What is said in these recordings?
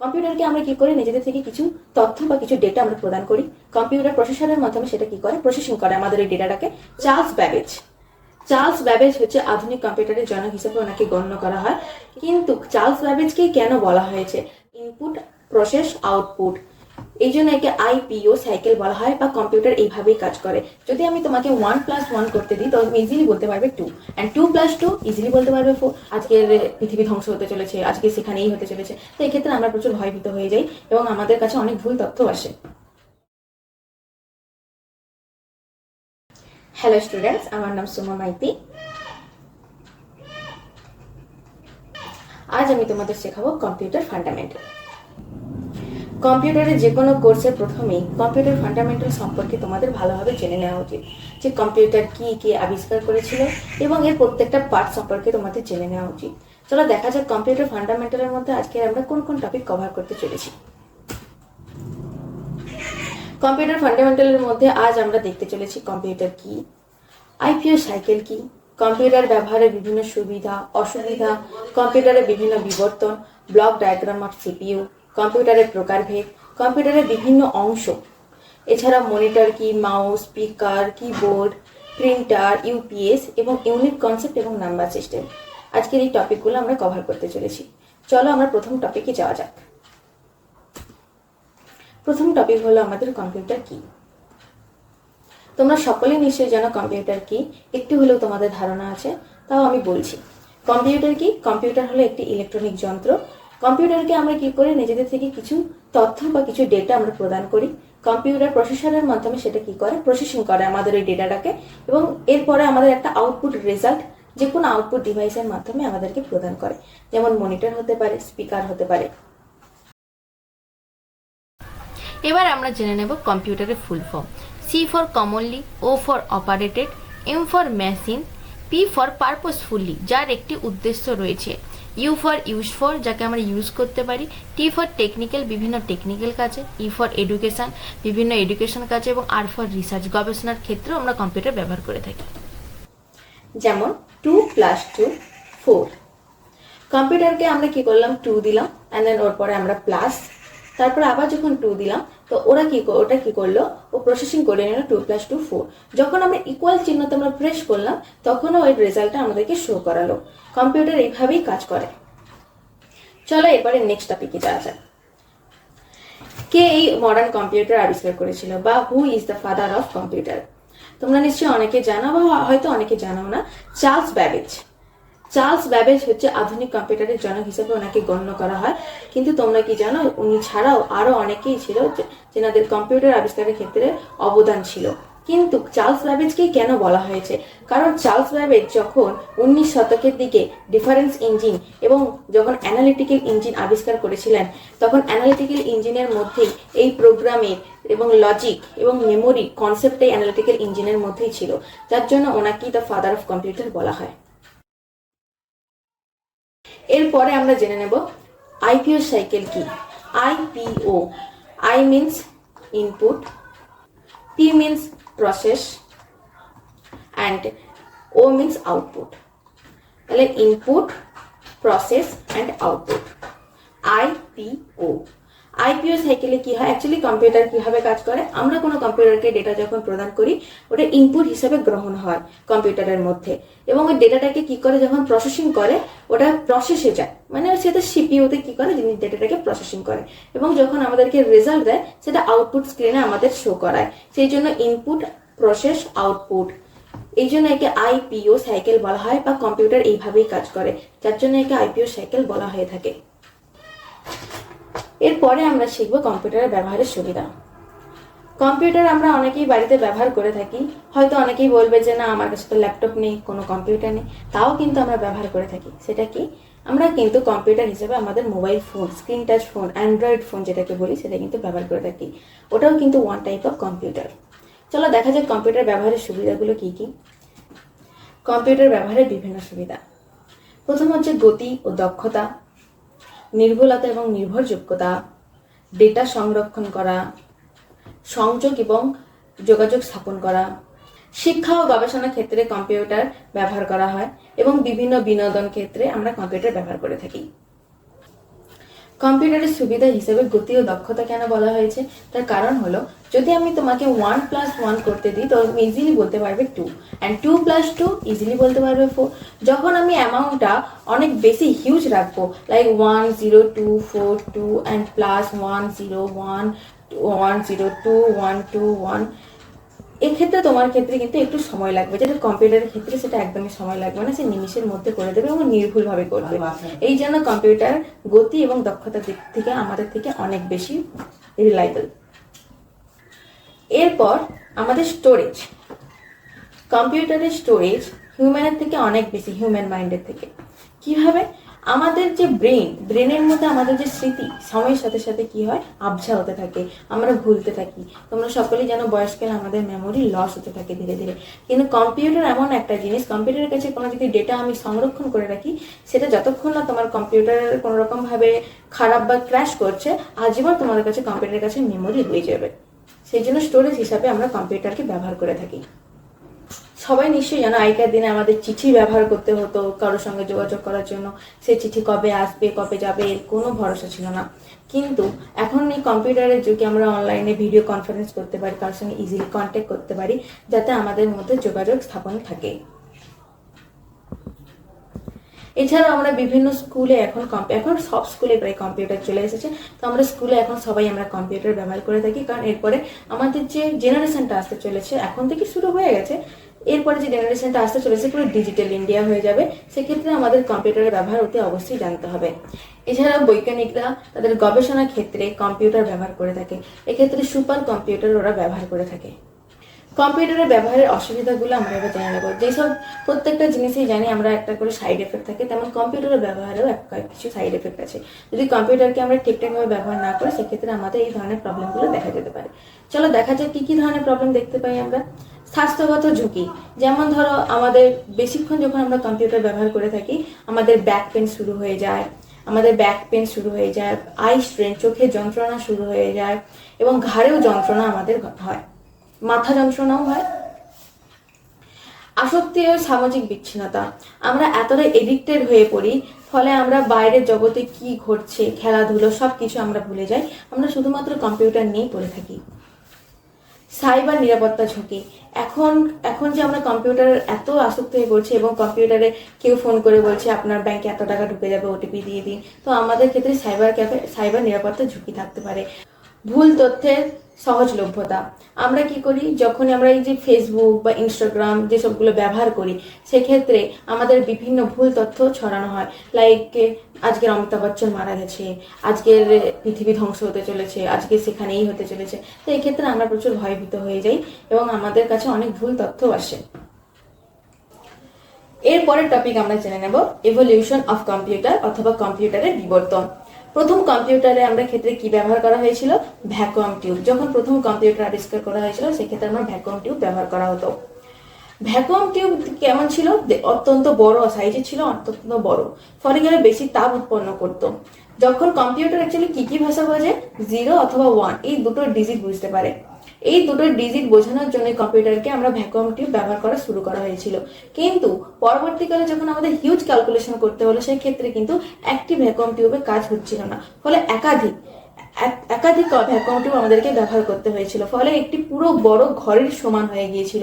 কম্পিউটারকে আমরা কি করি? নিজেদের থেকে কিছু তথ্য বা কিছু ডেটা আমরা প্রদান করি। কম্পিউটার প্রসেসরের মাধ্যমে সেটা কি করে? প্রসেসিং করে আমাদের এই ডেটাটাকে চার্লস ব্যাবেজ। চার্লস ব্যাবেজ হচ্ছে আধুনিক কম্পিউটারের জনক হিসেবে ওনাকে গণ্য করা হয়। কিন্তু চার্লস ব্যাবেজকে কেন বলা হয়েছে? ইনপুট প্রসেস আউটপুট এই জন্য একে আইপিও, সাইকেল বলা হয় বা কম্পিউটার এইভাবেই কাজ করে। যদি আমি তোমাকে ওয়ান প্লাস ওয়ান করতে দিই, তো তুমি ইজিলি বলতে পারবে two and two plus two easily বলতে পারবে ফোর আজকের পৃথিবী ধ্বংস হতে চলেছে, আজকে সেখানেই হতে চলেছে। তো এক্ষেত্রে আমরা প্রচুর ভয়ভীত হয়ে যাই এবং আমাদের কাছে অনেক ভুল তথ্য আসে। হ্যালো স্টুডেন্টস আমার নাম সুমা মাইতি। আজ আমি তোমাদের শেখাবো কম্পিউটার ফান্ডামেন্টাল কম্পিউটারের যে কোনো কোর্সের প্রথমেই কম্পিউটার ফান্ডামেন্টাল সম্পর্কে তোমাদের ভালোভাবে জেনে নেওয়া উচিত যে কম্পিউটার কি কি আবিষ্কার করেছিল এবং এর প্রত্যেকটা পার্ট সম্পর্কে তোমাদের জেনে নেওয়া উচিত। চলো দেখা যাক কম্পিউটার ফান্ডামেন্টালের মধ্যে আজকে আমরা কোন কোন টপিক কভার করতে চলেছি। কম্পিউটার ফান্ডামেন্টালের মধ্যে আজ আমরা দেখতে চলেছি কম্পিউটার কি, আইপিও সাইকেল কি, কম্পিউটার ব্যবহারের বিভিন্ন সুবিধা, অসুবিধা, কম্পিউটারের বিভিন্ন বিবর্তন, ব্লক ডায়াগ্রাম অফ সিপিইউ কম্পিউটারের প্রকারভেদ কম্পিউটারের বিভিন্ন অংশ। এছাড়া মনিটর কি, mouse, speaker, keyboard, printer, UPS এবং ইউনিট কনসেপ্ট এবং নাম্বার সিস্টেম। আজকের এই টপিকগুলো আমরা কভার করতে চলেছি। চলো আমরা প্রথম টপিকে যাওয়া যাক। প্রথম টপিক হলো আমাদের কম্পিউটার কি? তোমরা সকলেই নিশ্চয়ই জানো কম্পিউটার কি। একটু হলেও তোমাদের ধারণা আছে, তাও আমি বলছি। কম্পিউটার কি? কম্পিউটার হলো একটি ইলেকট্রনিক যন্ত্র কম্পিউটারকে আমরা কি করি নিজেদের থেকে কিছু তথ্য বা কিছু ডেটা আমরা প্রদান করি? কম্পিউটার প্রসেসরের মাধ্যমে সেটা কি করে? প্রসেসিং করে আমাদের এই ডেটাটাকে এবং এরপরে আমাদের একটা আউটপুট রেজাল্ট যে কোনো আউটপুট ডিভাইসের মাধ্যমে আমাদেরকে প্রদান করে। যেমন মনিটর হতে পারে স্পিকার হতে পারে। এবার আমরা জেনে নেব কম্পিউটারের full form C for commonly O for operated M for machine P for purposefully যার একটি উদ্দেশ্য রয়েছে। ইউ ফর ইউজ ফর যাকে আমরা ইউজ করতে পারি টি ফর টেকনিক্যাল বিভিন্ন টেকনিক্যাল কাজে ই ফর এডুকেশন বিভিন্ন এডুকেশন কাজে, এবং আর ফর রিসার্চ গবেষণার ক্ষেত্রেও আমরা কম্পিউটার ব্যবহার করে থাকি। যেমন টু প্লাস টু ফোর কম্পিউটারকে আমরা কি করলাম? টু দিলাম অ্যান্ড দেন ওর পরে আমরা প্লাস তারপরে আবার যখন টু দিলাম তো ওরা কি ওটা কি করল? ও প্রসেসিং করে নিল টু প্লাস টু ফোর যখন আমরা ইকুয়াল চিহ্নতে আমরা প্রেস করলাম, তখনও ওই রেজাল্টটা আমাদেরকে শো করালো। কম্পিউটার এইভাবেই কাজ করে। চলো এরপরে নেক্সট টপিকে যাওয়া যাক। কে এই মডার্ন কম্পিউটার আবিষ্কার করেছিল বা who is the father of computer তোমরা নিশ্চয়ই অনেকে জানো বা হয়তো অনেকে জানো না, চার্লস ব্যাবেজ। চার্লস ব্যাবেজ হচ্ছে আধুনিক কম্পিউটারের জনক হিসেবে ওনাকে গণ্য করা হয়। কিন্তু তোমরা কি জানো, উনি ছাড়াও আরও অনেকেই ছিল যেনাদের কম্পিউটার আবিষ্কারের ক্ষেত্রে অবদান ছিল। কিন্তু চার্লস ব্যাবেজকে কেন বলা হয়েছে? কারণ চার্লস ব্যাবেজ যখন উনিশ শতকের দিকে ডিফারেন্স ইঞ্জিন এবং যখন অ্যানালিটিক্যাল ইঞ্জিন আবিষ্কার করেছিলেন, তখন অ্যানালিটিক্যাল ইঞ্জিনের মধ্যেই এই প্রোগ্রামের এবং লজিক এবং মেমোরি কনসেপ্ট এই অ্যানালিটিক্যাল ইঞ্জিনের মধ্যেই ছিল। যার জন্য ওনাকেই দ্য ফাদার অফ কম্পিউটার বলা হয়। এরপরে আমরা জেনে নেব আইপিও সাইকেল কি? IPO, I means input P means process and O means output তাহলে input process and output IPO. IPO সাইকেলে কি হয় অ্যাকচুয়ালি কম্পিউটার কীভাবে কাজ করে, আমরা কোনো কম্পিউটারকে ডেটা যখন প্রদান করি, ওটা ইনপুট হিসেবে গ্রহণ হয় কম্পিউটারের মধ্যে। এবং ওই ডেটাটাকে কি করে যখন প্রসেসিং করে, ওটা প্রসেসে যায়। মানে সেটা সিপিওতে কি করে, জিনিস ডেটাটাকে প্রসেসিং করে। এবং যখন আমাদেরকে রেজাল্ট দেয়, সেটা আউটপুট স্ক্রিনে আমাদের শো করায়। সেই জন্য ইনপুট প্রসেস আউটপুট এই জন্য একে আইপিও সাইকেল বলা হয়, বা কম্পিউটার এইভাবেই কাজ করে। যার জন্য একে আইপিও সাইকেল বলা হয়ে থাকে। এরপরে আমরা শিখব কম্পিউটারের ব্যবহারের সুবিধা। কম্পিউটার আমরা অনেকেই বাড়িতে ব্যবহার করে থাকি। হয়তো অনেকেই বলবে যে, না, আমার কাছে তো ল্যাপটপ নেই, কোনো কম্পিউটার নেই। তাও কিন্তু আমরা ব্যবহার করে থাকি। সেটা কি? আমরা কিন্তু কম্পিউটার হিসেবে আমাদের mobile phone, screen touch phone, Android phone যেটাকে বলি, সেটা কিন্তু ব্যবহার করে থাকি। ওটাও কিন্তু ওয়ান টাইপ অফ কম্পিউটার চলো দেখা যাক কম্পিউটার ব্যবহারের সুবিধাগুলো কি কি। কম্পিউটার ব্যবহারের বিভিন্ন সুবিধা। প্রথম হচ্ছে গতি ও দক্ষতা। নির্ভুলতা এবং নির্ভরযোগ্যতা ডেটা সংরক্ষণ করা, সংযোগ এবং যোগাযোগ স্থাপন করা, শিক্ষা ও গবেষণা ক্ষেত্রে কম্পিউটার ব্যবহার করা হয় এবং বিভিন্ন বিনোদন ক্ষেত্রে আমরা কম্পিউটার ব্যবহার করে থাকি। কম্পিউটারের সুবিধা হিসেবে গতি ও দক্ষতা কেন বলা হয়েছে? তার কারণ হলো, যদি আমি তোমাকে ওয়ান প্লাস ওয়ান করতে দিই, তো ইজিলি বলতে পারবে two and two plus two easily বলতে পারবে ফোর যখন আমি অ্যামাউন্টটা অনেক বেশি হিউজ রাখব like one zero two four two and plus one zero one one zero two one two one এক্ষেত্রে তোমার ক্ষেত্রে কিন্তু একটু সময় লাগবে। যেটা কম্পিউটারের ক্ষেত্রে সেটা একদমই সময় লাগবে না সে নিমিষের মধ্যে করে দেবে এবং নির্ভুলভাবে করবে। এই জন্য কম্পিউটার গতি এবং দক্ষতার দিক থেকে আমাদের থেকে অনেক বেশি রিলায়েবল এরপর আমাদের স্টোরেজ কম্পিউটারের স্টোরেজ হিউম্যানের থেকে অনেক বেশি হিউম্যান মাইন্ডের থেকে। কীভাবে? আমাদের যে ব্রেন ব্রেনের মধ্যে আমাদের যে স্মৃতি, সময়ের সাথে সাথে কি হয়? আবঝা হতে থাকে, আমরা ভুলতে থাকি। তোমরা সকলেই জানো বয়সকালে আমাদের মেমোরি লস হতে থাকে ধীরে ধীরে। কিন্তু কম্পিউটার এমন একটা জিনিস কম্পিউটারের কাছে কোনো যদি ডেটা আমি সংরক্ষণ করে রাখি, সেটা যতক্ষণ না তোমার কম্পিউটারের কোনো রকম ভাবে খারাপ বা ক্র্যাশ করছে, আজীবন তোমাদের কাছে কম্পিউটারের কাছে মেমোরি হয়ে যাবে। সেই জন্য স্টোরেজ হিসাবে আমরা কম্পিউটারকে ব্যবহার করে থাকি। সবাই নিশ্চয়ই জানো, আগেকার দিনে আমাদের চিঠি ব্যবহার করতে হতো কারোর সঙ্গে যোগাযোগ করার জন্য। সে চিঠি কবে আসবে, কবে যাবে, এর কোনো ভরসা ছিল না। কিন্তু এখন এই কম্পিউটারের যুগে আমরা অনলাইনে ভিডিও কনফারেন্স করতে পারি, কারোর সঙ্গে ইজিলি কন্ট্যাক্ট করতে পারি, যাতে আমাদের মধ্যে যোগাযোগ স্থাপন থাকে। এছাড়াও আমরা বিভিন্ন স্কুলে এখন এখন সব স্কুলে প্রায় কম্পিউটার চলে এসেছে। তো আমরা স্কুলে এখন সবাই আমরা কম্পিউটার ব্যবহার করে থাকি, কারণ এরপরে আমাদের যে জেনারেশনটা আসতে চলেছে, এখন থেকে শুরু হয়ে গেছে। এরপরে যে জেনারেশনটা আসতে চলেছে, পুরো ডিজিটাল ইন্ডিয়া হয়ে যাবে। সেক্ষেত্রে আমাদের কম্পিউটারের ব্যবহার অতি অবশ্যই জানতে হবে। এছাড়া বৈজ্ঞানিকরা তাদের গবেষণা ক্ষেত্রে কম্পিউটার ব্যবহার করে থাকে। এক্ষেত্রে সুপার কম্পিউটার ওরা ব্যবহার করে থাকে। কম্পিউটারের ব্যবহারের অসুবিধাগুলো আমরা এবার জেনে নেব। যেসব প্রত্যেকটা জিনিসই জানি, আমরা একটা করে সাইড এফেক্ট থাকে, তেমন কম্পিউটারের ব্যবহারেও কিছু সাইড এফেক্ট আছে। যদি কম্পিউটারকে আমরা ঠিকঠাকভাবে ব্যবহার না করি, সেক্ষেত্রে আমাদের এই ধরনের প্রবলেমগুলো দেখা যেতে পারে। চলো দেখা যাক কি কি ধরনের প্রবলেম দেখতে পাই আমরা। স্বাস্থ্যগত ঝুঁকি। যেমন ধরো, আমাদের বেশিক্ষণ যখন আমরা কম্পিউটার ব্যবহার করে থাকি, আমাদের ব্যাক পেন শুরু হয়ে যায়, আমাদের ব্যাক পেন শুরু হয়ে যায় আই স্ট্রেন চোখে যন্ত্রণা শুরু হয়ে যায়, এবং ঘাড়েও যন্ত্রণা আমাদের হয়। মাথা যন্ত্রণাও হয়। আসক্তি ও সামাজিক বিচ্ছিন্নতা। আমরা এতটা এডিক্টেড হয়ে পড়ি, ফলে আমরা বাইরের জগতে কি ঘটছে, খেলাধুলো সব কিছু আমরা ভুলে যাই। আমরা শুধুমাত্র কম্পিউটার নিয়েই পড়ে থাকি। সাইবার নিরাপত্তা ঝুঁকি। এখন এখন যে আমরা কম্পিউটার এত আসক্ত হয়ে পড়ছি এবং কম্পিউটারে কেউ ফোন করে বলছে আপনার ব্যাংকে এত টাকা ঢুকে যাবে ওটিপি দিয়ে দিন। তো আমাদের ক্ষেত্রে সাইবার ক্যাফে, সাইবার নিরাপত্তা ঝুঁকি থাকতে পারে। ভুল তথ্যের সহজলভ্যতা। আমরা কি করি? যখন আমরা এই যে ফেসবুক বা ইনস্টাগ্রাম যেসবগুলো ব্যবহার করি, সেক্ষেত্রে আমাদের বিভিন্ন ভুল তথ্য ছড়ানো হয়। লাইক আজকের অমিতাভ বচ্চন মারা গেছে, আজকের পৃথিবী ধ্বংস হতে চলেছে, আজকে সেখানেই হতে চলেছে। তো এক্ষেত্রে আমরা প্রচুর ভয়ভীত হয়ে যাই এবং আমাদের কাছে অনেক ভুল তথ্য আসে। এরপরের টপিক আমরা জেনে নেব এভলিউশন অফ কম্পিউটার অথবা কম্পিউটারের বিবর্তন। প্রথম কম্পিউটারে আমরা ক্ষেত্রে কি ব্যবহার করা হয়েছিল? Vacuum tube. যখন প্রথম কম্পিউটার আবিষ্কার করা হয়েছিল, সেক্ষেত্রে আমরা ভ্যাকুয়াম টিউব ব্যবহার করা হতো। ভ্যাকুয়াম টিউব কেমন ছিল? অত্যন্ত বড় সাইজে ছিল, অত্যন্ত বড়। ফলে গেলে বেশি তাপ উৎপন্ন করত। যখন কম্পিউটার অ্যাকচুয়ালি কি কি ভাষা বোঝে? জিরো অথবা ওয়ান এই দুটো ডিজিট বুঝতে পারে। এই দুটো ডিজিট বোঝানোর জন্য কম্পিউটারকে আমরা ভ্যাকুয়াম টিউব ব্যবহার করা শুরু করা হয়েছিল। কিন্তু পরবর্তীকালে যখন আমাদের হিউজ ক্যালকুলেশন করতে হলো সেই ক্ষেত্রে কিন্তু একটি ভ্যাকুয়াম টিউবে কাজ হচ্ছিল না। ফলে একাধিক একাধিক ভ্যাকুয়াম টিউব আমাদেরকে ব্যবহার করতে হয়েছিল। ফলে একটি পুরো বড় ঘরের সমান হয়ে গিয়েছিল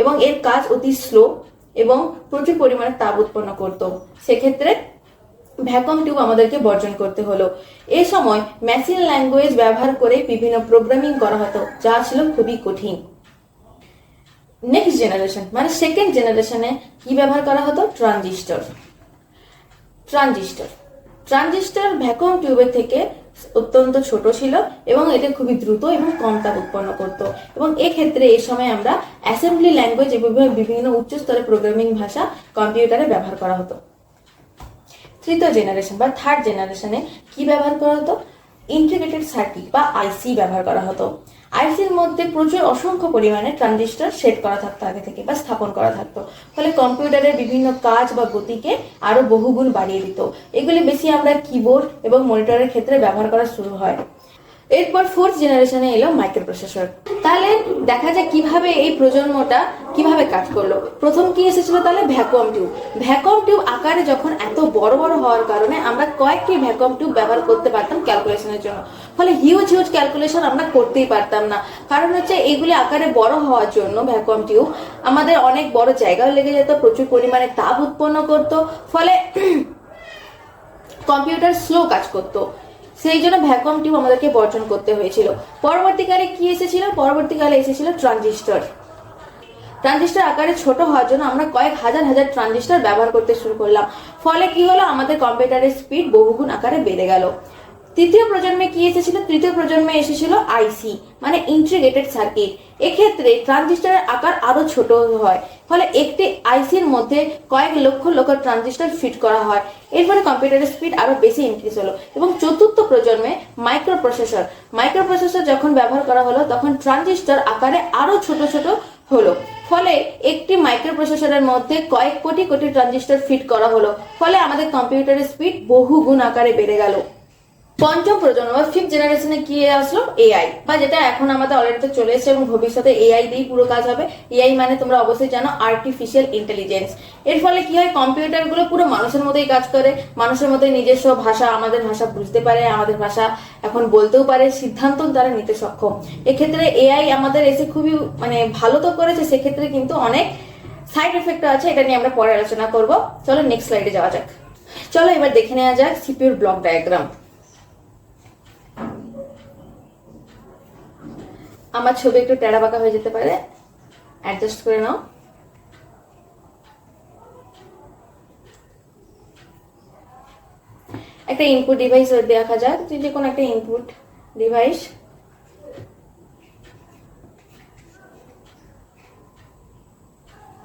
এবং এর কাজ অতি স্লো এবং প্রচুর পরিমাণে তাপ উৎপন্ন করত। সেক্ষেত্রে ভ্যাকুয়াম টিউব আমাদেরকে বর্জন করতে হলো। এ সময় মেশিন ল্যাঙ্গুয়েজ ব্যবহার করে বিভিন্ন প্রোগ্রামিং করা হতো, যা ছিল খুবই কঠিন। নেক্সট জেনারেশন মানে সেকেন্ড জেনারেশনে কি ব্যবহার করা হতো? ট্রানজিস্টর ট্রানজিস্টর ট্রানজিস্টর ভ্যাকুয়াম টিউবের থেকে অত্যন্ত ছোট ছিল এবং এটা খুবই দ্রুত এবং কম তাপ উৎপন্ন করত। এবং এক্ষেত্রে এই সময় আমরা অ্যাসেম্বলি ল্যাঙ্গুয়েজ এবং বিভিন্ন উচ্চস্তরের প্রোগ্রামিং ভাষা কম্পিউটারে ব্যবহার করা হতো। তৃতীয় জেনারেশন বা থার্ড জেনারেশনে কি ব্যবহার করা হতো? ইন্টিগ্রেটেড সার্কিট বা আইসি ব্যবহার করা হতো। আইসির মধ্যে প্রচুর অসংখ্য পরিমাণে ট্রানজিস্টর সেট করা থাকতো আগে থেকে বা স্থাপন করা থাকতো। ফলে কম্পিউটারের বিভিন্ন কাজ বা গতিকে আরও বহুগুণ বাড়িয়ে দিত। এগুলি বেশি আমরা কিবোর্ড এবং মনিটরের ক্ষেত্রে ব্যবহার করা শুরু হয়। এরপর ফোর্থ জেনারেশনে এলো মাইক্রো প্রসেসর তাহলে দেখা যায় কীভাবে এই প্রজন্মটা কীভাবে কাজ করল। প্রথম কি এসেছিল তাহলে? ভ্যাকুয়াম টিউব ভ্যাকুয়াম টিউব আকারে যখন এত বড় বড় হওয়ার কারণে আমরা কয়েকটি ভ্যাকুয়াম টিউব ব্যবহার করতে পারতাম ক্যালকুলেশনের জন্য। ফলে হিউজ হিউজ ক্যালকুলেশন আমরা করতেই পারতাম না। কারণ হচ্ছে এগুলি আকারে বড় হওয়ার জন্য ভ্যাকুয়াম টিউব আমাদের অনেক বড় জায়গাও লেগে যেত, প্রচুর পরিমাণে তাপ উৎপন্ন করতো। ফলে কম্পিউটার স্লো কাজ করতো। সেই জন্য ভ্যাকুয়াম টিউব আমাদেরকে বর্জন করতে হয়েছিল। পরবর্তীকালে কি এসেছিল? পরবর্তীকালে এসেছিল ট্রানজিস্টর। ট্রানজিস্টার আকারে ছোট হওয়ার জন্য আমরা কয়েক হাজার হাজার ট্রানজিস্টার ব্যবহার করতে শুরু করলাম। ফলে কি হলো? আমাদের কম্পিউটারের স্পিড বহুগুণ আকারে বেড়ে গেল। তৃতীয় প্রজন্মে কি এসেছিল? তৃতীয় প্রজন্মে এসেছিল আইসি মানে ইন্টিগ্রেটেড সার্কিট এক্ষেত্রে ট্রানজিস্টরের আকার আরও ছোট হয়, ফলে একটি আইসির মধ্যে কয়েক লক্ষ লক্ষ ট্রানজিস্টর ফিট করা হয়। এর ফলে কম্পিউটারের স্পিড আরও বেশি ইনক্রিজ হলো। এবং চতুর্থ প্রজন্মে মাইক্রো প্রসেসর মাইক্রো প্রসেসর যখন ব্যবহার করা হলো, তখন ট্রানজিস্টর আকারে আরও ছোট ছোট হলো। ফলে একটি মাইক্রো প্রসেসরের মধ্যে কয়েক কোটি কোটি ট্রানজিস্টর ফিট করা হলো। ফলে আমাদের কম্পিউটারের স্পিড বহু গুণ আকারে বেড়ে গেল। পঞ্চম প্রজন্ম ফিফথ জেনারেশনে কি আসলো এআই বা যেটা এখন আমাদের অলরেডি চলে এসেছে এবং ভবিষ্যতে এআই দিয়েই পুরো কাজ হবে। এআই মানে তোমরা অবশ্যই জানো আর্টিফিশিয়াল ইন্টেলিজেন্স এর ফলে কি হয় কম্পিউটারগুলো পুরো মানুষের মতোই কাজ করে, মানুষের মতোই নিজস্ব ভাষা, আমাদের ভাষা বুঝতে পারে, আমাদের ভাষা এখন বলতেও পারে, সিদ্ধান্ত তারা নিতে সক্ষম। এক্ষেত্রে এআই আমাদের এসে খুবই মানে ভালো তো করেছে, সেক্ষেত্রে কিন্তু অনেক সাইড এফেক্ট আছে, এটা নিয়ে আমরা পরে আলোচনা করব। চলো নেক্সট স্লাইডে যাওয়া যাক। চলো এবার দেখে নেওয়া যাক সিপিউর ব্লক ডায়াগ্রাম আমার ছবি একটু টেরা বাঁকা হয়ে যেতে পারে। অ্যাডজাস্ট করে নাও। একটা ইনপুট ডিভাইস দেখা যাক যে কোনো একটা ইনপুট ডিভাইস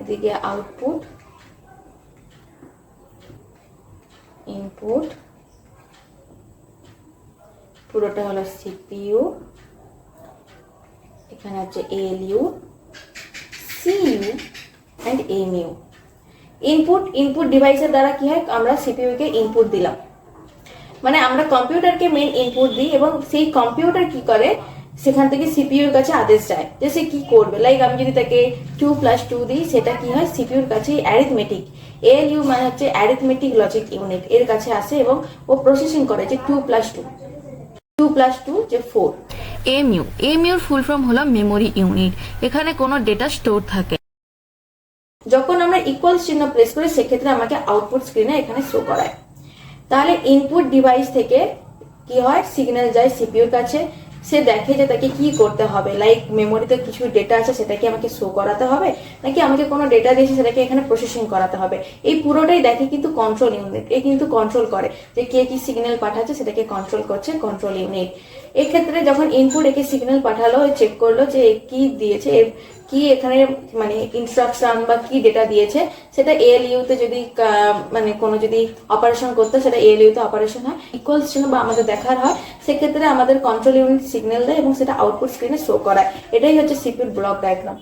এদিকে আউটপুট ইনপুট পুরোটা হলো সিপিইউ এখানে হচ্ছে ALU CU and MU input input ডিভাইসের দ্বারা কি হয়? আমরা সিপিইউ কে ইনপুট দিলাম। মানে আমরা কম্পিউটারকে মেন ইনপুট দিই এবং সেই কম্পিউটার কি করে? সেখান থেকে সিপিইউর কাছে আদেশ যায় যে সে কি করবে। লাইক আমি যদি তাকে টু প্লাস টু দিই, সেটা কি হয়? সিপিইউর কাছে অ্যারিথমেটিক এএলইউ মানে হচ্ছে অ্যারিথমেটিক লজিক ইউনিট এর কাছে আসে এবং ও প্রসেসিং করে যে two plus two two plus two যে ফোর এমইউ এমইউর ফুল ফর্ম হলো মেমোরি ইউনিট এখানে কোনো ডেটা স্টোর থাকে যখন আমরা ইকুয়াল চিহ্ন প্রেস করি সেক্ষেত্রে আমাকে আউটপুট স্ক্রিনে এখানে শো করায়। তাহলে ইনপুট ডিভাইস থেকে কি হয়? সিগন্যাল যায় সিপিউর কাছে। সে দেখে যে তাকে কি করতে হবে লাইক মেমোরিতে কিছু ডেটা আছে সেটাকে আমাকে শো করাতে হবে, নাকি আমাকে কোনো ডেটা দিয়েছে সেটাকে এখানে প্রসেসিং করাতে হবে? এই পুরোটাই দেখে কিন্তু কন্ট্রোল ইউনিট এ কিন্তু কন্ট্রোল করে যে কে কি সিগন্যাল পাঠাচ্ছে সেটাকে কন্ট্রোল করছে কন্ট্রোল ইউনিট এক্ষেত্রে যখন ইনপুট একে সিগন্যাল পাঠালো চেক করল যে কি দিয়েছে কি এখানে মানে ইনস্ট্রাকশন বা কি ডেটা দিয়েছে, সেটা এএলইউতে যদি মানে কোনো যদি অপারেশন করতে, সেটা এএলইউতে অপারেশন হয় ইকুয়াল চিহ্ন বা আমাদের দেখার হয়, সেক্ষেত্রে আমাদের কন্ট্রোল ইউনিট সিগন্যাল দেয় এবং সেটা আউটপুট স্ক্রিনে শো করায়। এটাই হচ্ছে সিপিউর ব্লক ডায়াগ্রাম